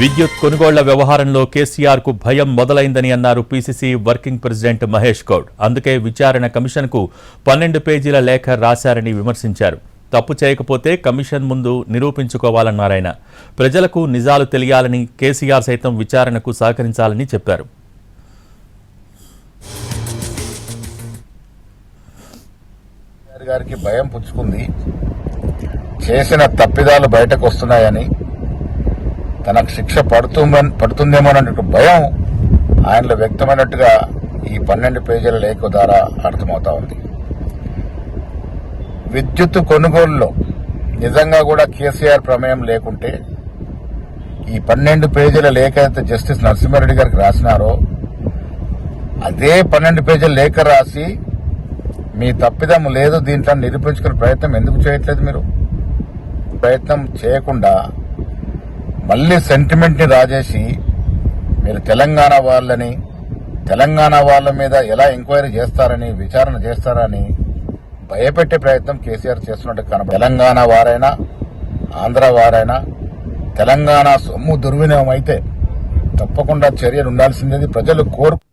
విద్యుత్ కొనుగోళ్ళ వ్యవహారంలో కేసీఆర్కు భయం మొదలైందని అన్నారు PCC working president Mahesh Goud. అందుకే విచారణ కమిషన్కు పన్నెండు పేజీల లేఖ రాశారని విమర్శించారు. తప్పు చేయకపోతే కమిషన్ ముందు నిరూపించుకోవాలన్నారాయన. ప్రజలకు నిజాలు తెలియాలని కేసీఆర్ సైతం విచారణకు సహకరించాలని చెప్పారు. గారికి భయం పుచ్చుకుంది. చేసిన తప్పిదాలు బయటకు వస్తున్నాయని తనకు శిక్ష పడుతుందని పడుతుందేమోనన్న భయం ఆయనలో వ్యక్తమైనట్టుగా ఈ పన్నెండు పేజీల లేఖ ద్వారా అర్థమవుతా ఉంది. విద్యుత్ కొనుగోలులో నిజంగా కూడా కేసీఆర్ ప్రమేయం లేకుంటే ఈ పన్నెండు పేజీల లేఖ అయితే జస్టిస్ నరసింహారెడ్డి గారికి రాసినారో అదే పన్నెండు పేజీల లేఖ రాసి మీ తప్పిదం లేదు దీంట్లో నిరూపించుకునే ప్రయత్నం ఎందుకు చేయట్లేదు మీరు? ప్రయత్నం చేయకుండా మళ్ళీ సెంటిమెంట్ని రాజేసి మీరు తెలంగాణ వాళ్ళని తెలంగాణ వాళ్ళ మీద ఎలా ఎంక్వైరీ చేస్తారని విచారణ చేస్తారని భయపెట్టే ప్రయత్నం కేసీఆర్ చేస్తున్నట్టు కనబడు తెలంగాణ వారైనా ఆంధ్ర వారైనా తెలంగాణ సొమ్ము దుర్వినియోగం అయితే తప్పకుండా చర్యలు ఉండాల్సిందేది ప్రజలు కోరు